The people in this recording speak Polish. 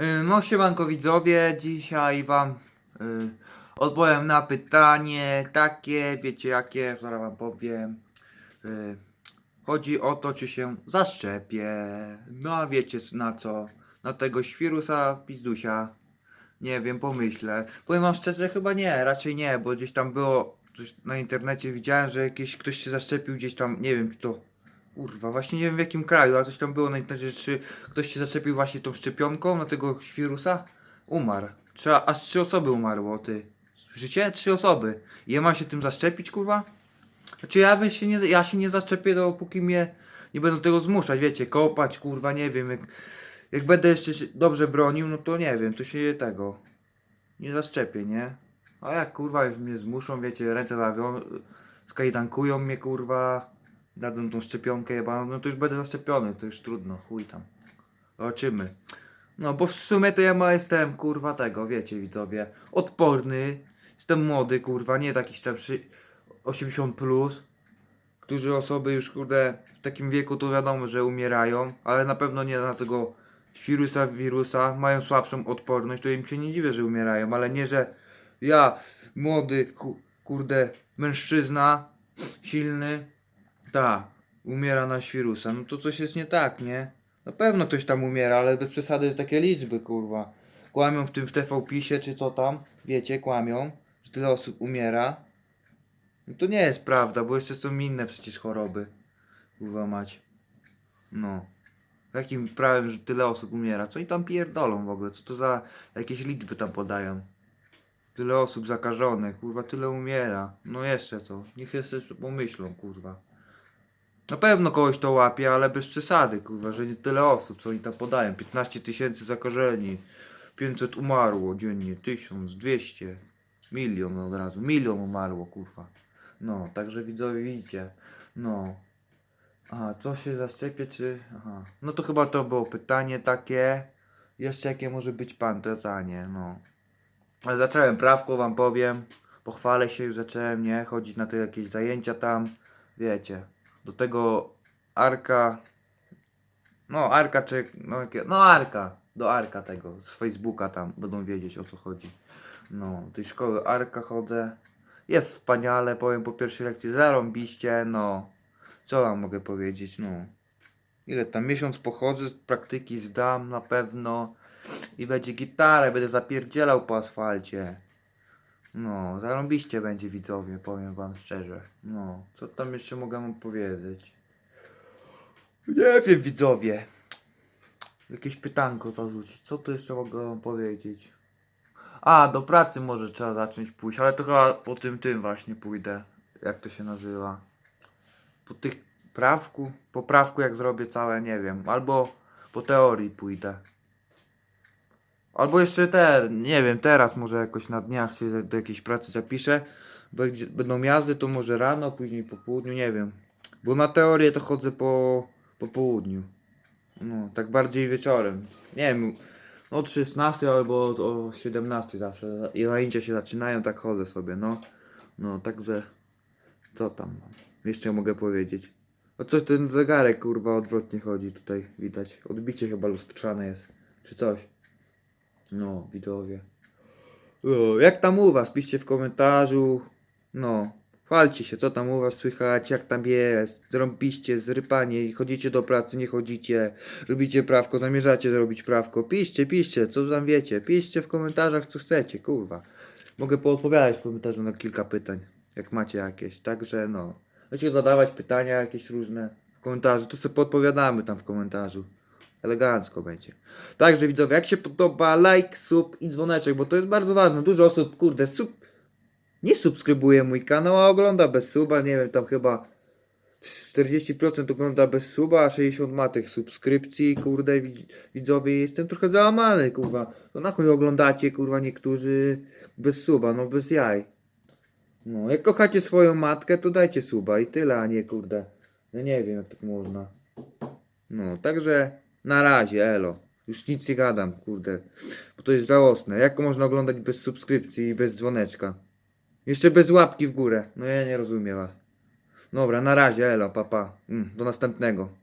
Y, No siemanko widzowie, dzisiaj wam y, odpowiem na pytanie takie, wiecie jakie, zaraz wam powiem. Y, chodzi o to, czy się zaszczepię. No a wiecie na co? Na tego świrusa pizdusia. Nie wiem, pomyślę. Powiem wam szczerze, chyba nie, raczej nie, bo gdzieś tam było, coś na internecie widziałem, że jakiś ktoś się zaszczepił gdzieś tam, nie wiem kto. Kurwa, właśnie nie wiem w jakim kraju, ale coś tam było na czy ktoś się zaszczepił właśnie tą szczepionką na tego świrusa? Umarł. Trzeba, aż trzy osoby umarło, ty. Słyszycie? Trzy osoby. I ja mam się tym zaszczepić, kurwa? Znaczy ja bym się nie, ja się nie zaszczepię, dopóki mnie nie będą tego zmuszać, wiecie, kopać, kurwa, nie wiem, jak, jak będę jeszcze dobrze bronił, no to nie wiem, to się tego nie zaszczepię, nie? A jak, kurwa, mnie zmuszą, wiecie, ręce zawią, skajdankują mnie, kurwa, dadzą tą szczepionkę jebaną, no to już będę zaszczepiony, to już trudno, chuj tam. Zobaczymy. No bo w sumie to ja ma jestem, kurwa, tego, wiecie widzowie, odporny, jestem młody, kurwa, nie taki tam szy- 80 plus, którzy osoby już, kurde, w takim wieku to wiadomo, że umierają, ale na pewno nie na tego wirusa, wirusa, mają słabszą odporność, to im się nie dziwię, że umierają, ale nie, że ja, młody, ku, kurde, mężczyzna, silny, tak, umiera na świrusa, no to coś jest nie tak, nie? Na pewno ktoś tam umiera, ale bez przesady takie liczby, kurwa. Kłamią w tym w TV-pisie, czy co tam, wiecie, kłamią, że tyle osób umiera. No to nie jest prawda, bo jeszcze są inne przecież choroby. Kurwa mać. No. Jakim prawem, że tyle osób umiera? Co oni tam pierdolą w ogóle? Co to za jakieś liczby tam podają? Tyle osób zakażonych, kurwa, tyle umiera. No jeszcze co? Niech jeszcze pomyślą, kurwa. Na pewno kogoś to łapie, ale bez przesady, kurwa, że nie tyle osób, co oni tam podają. 15 tysięcy zakażeni, 500 umarło dziennie, 1000, 200, milion od razu, milion umarło, kurwa. No, także widzowie widzicie, no. Aha, co się zaszczepie, czy... Aha, no to chyba to było pytanie takie. Jeszcze jakie może być pan pytanie, no. Zacząłem prawko, wam powiem. Pochwalę się, już zacząłem, nie? Chodzić na te jakieś zajęcia tam, wiecie. Do tego Arka. No, Arka czy. No, no Arka. Do Arka tego. Z Facebooka tam będą wiedzieć o co chodzi. No, tej szkoły Arka chodzę. Jest wspaniale, powiem po pierwszej lekcji. Zarąbiście, no. Co wam mogę powiedzieć, no. Ile tam miesiąc pochodzę, praktyki zdam na pewno. I będzie gitarę, będę zapierdzielał po asfalcie. No, zarąbiście będzie widzowie, powiem wam szczerze. No, co tam jeszcze mogę powiedzieć? Nie wiem widzowie. Jakieś pytanko zarzucić. Co tu jeszcze mogę wam powiedzieć? A, do pracy może trzeba zacząć pójść, ale to chyba po tym tym właśnie pójdę. Jak to się nazywa? Po tych prawku? Po prawku jak zrobię całe, nie wiem. Albo po teorii pójdę. Albo jeszcze te, nie wiem, teraz może jakoś na dniach się do jakiejś pracy zapiszę. Będzie, będą jazdy, to może rano, później po południu, nie wiem. Bo na teorię to chodzę po, po południu. No, tak bardziej wieczorem. Nie wiem, od 16 albo od, o 17 zawsze. I zajęcia się zaczynają, tak chodzę sobie, no. No, także, co tam? Jeszcze mogę powiedzieć. O coś ten zegarek, kurwa, odwrotnie chodzi tutaj, widać. Odbicie chyba lustrzane jest, czy coś. No, widzowie. O, jak tam u was? Piszcie w komentarzu. No, chwalcie się, co tam u was słychać, jak tam jest. Zrobiście, zrypanie, chodzicie do pracy, nie chodzicie. Robicie prawko, zamierzacie zrobić prawko. Piszcie, piszcie, co tam wiecie. Piszcie w komentarzach, co chcecie, kurwa. Mogę poodpowiadać w komentarzu na kilka pytań, jak macie jakieś. Także no, możecie zadawać pytania jakieś różne w komentarzu, to sobie podpowiadamy tam w komentarzu. Elegancko będzie. Także widzowie, jak się podoba, like, sub i dzwoneczek, bo to jest bardzo ważne. Dużo osób, kurde, sub... nie subskrybuje mój kanał, a ogląda bez suba. Nie wiem, tam chyba 40% ogląda bez suba, a 60% ma tych subskrypcji. Kurde, widz- widzowie, jestem trochę załamany, kurwa. No na chuj oglądacie, kurwa, niektórzy bez suba, no bez jaj. No, jak kochacie swoją matkę, to dajcie suba i tyle, a nie, kurde. No nie wiem, jak tak można. No, także na razie, elo. Już nic nie gadam, kurde. Bo to jest żałosne. Jak można oglądać bez subskrypcji i bez dzwoneczka? Jeszcze bez łapki w górę. No ja nie rozumiem was. Dobra, na razie, elo, papa. Pa. Mm, do następnego.